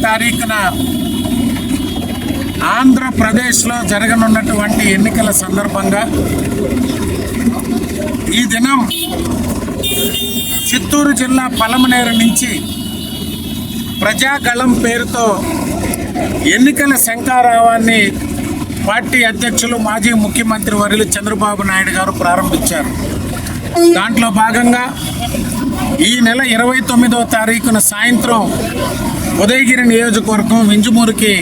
తారీఖున ఆంధ్రప్రదేశ్లో జరగనున్నటువంటి ఎన్నికల సందర్భంగా ఈ దినం చిత్తూరు జిల్లా పలమనేరు నుంచి ప్రజాగళం పేరుతో ఎన్నికల శంకారావాన్ని పార్టీ అధ్యక్షులు మాజీ ముఖ్యమంత్రి వర్యులు చంద్రబాబు నాయుడు గారు ప్రారంభించారు. దాంట్లో భాగంగా ఈ నెల ఇరవై తొమ్మిదో తారీఖున సాయంత్రం ఉదయగిరి నియోజకవర్గం వింజమూరికి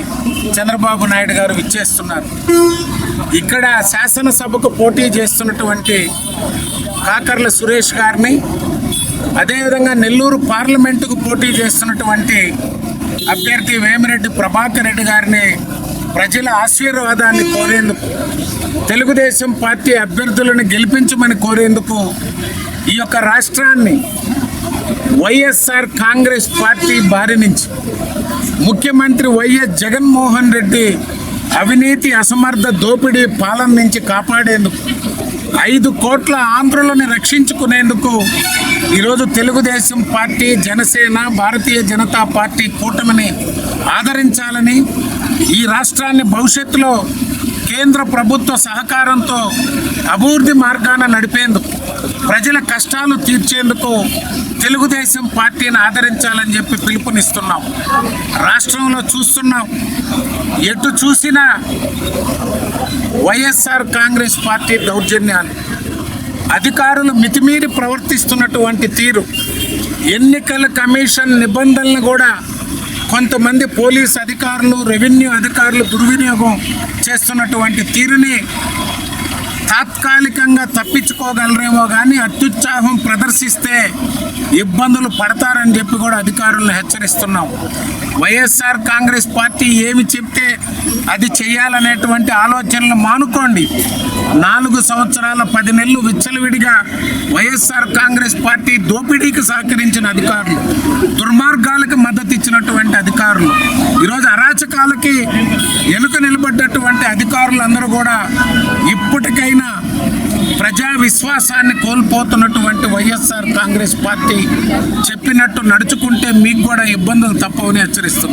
చంద్రబాబు నాయుడు గారు విచ్చేస్తున్నారు. ఇక్కడ శాసనసభకు పోటీ చేస్తున్నటువంటి కాకర్ల సురేష్ గారిని అదేవిధంగా నెల్లూరు పార్లమెంటుకు పోటీ చేస్తున్నటువంటి అభ్యర్థి వేమిరెడ్డి ప్రభాకర్ రెడ్డి గారిని ప్రజల ఆశీర్వాదాన్ని కోరేందుకు తెలుగుదేశం పార్టీ అభ్యర్థులను గెలిపించమని కోరేందుకు ఈ యొక్క రాష్ట్రాన్ని వైఎస్ఆర్ కాంగ్రెస్ పార్టీ బారి నుంచి ముఖ్యమంత్రి వైఎస్ జగన్మోహన్ రెడ్డి అవినీతి అసమర్థ దోపిడీ పాలన నుంచి కాపాడేందుకు ఐదు కోట్ల ఆంధ్రులను రక్షించుకునేందుకు ఈరోజు తెలుగుదేశం పార్టీ జనసేన భారతీయ జనతా పార్టీ కూటమిని ఆదరించాలని ఈ రాష్ట్రాన్ని భవిష్యత్తులో కేంద్ర ప్రభుత్వ సహకారంతో అభివృద్ధి మార్గాన నడిపేందుకు ప్రజల కష్టాలు తీర్చేందుకు తెలుగుదేశం పార్టీని ఆదరించాలని చెప్పి పిలుపునిస్తున్నాం. రాష్ట్రంలో చూస్తున్నాం. ఎటు చూసినా వైఎస్ఆర్ కాంగ్రెస్ పార్టీ దౌర్జన్యాలు. అధికారులు మితిమీరి ప్రవర్తిస్తున్నటువంటి తీరు. ఎన్నికల కమిషన్ నిబంధనలను కూడా కొంతమంది పోలీస్ అధికారులు రెవెన్యూ అధికారులు దుర్వినియోగం చేస్తున్నటువంటి తీరుని తాత్కాలికంగా తప్పించుకోగలరేమో కానీ అత్యుత్సాహం ప్రదర్శిస్తే ఇబ్బందులు పడతారని చెప్పి కూడా అధికారులను హెచ్చరిస్తున్నాం. వైఎస్ఆర్ కాంగ్రెస్ పార్టీ ఏమి చెప్తే అది చేయాలనేటువంటి ఆలోచనలు మానుకోండి. నాలుగు సంవత్సరాల పది నెలలు విచ్చలవిడిగా వైఎస్ఆర్ కాంగ్రెస్ పార్టీ దోపిడీకి సహకరించిన అధికారులు దుర్మార్గాలకు మద్దతు ఇచ్చినటువంటి అధికారులు ఈరోజు అరాచకాలకి ఎలుక నిలబడ్డటువంటి అధికారులందరూ కూడా ఇప్పటికైనా ప్రజా విశ్వాసాన్ని కోల్పోతున్నటువంటి వైఎస్ఆర్ కాంగ్రెస్ పార్టీ చెప్పినట్టు నడుచుకుంటే మీకు కూడా ఇబ్బందులు తప్పవని హెచ్చరిస్తుంది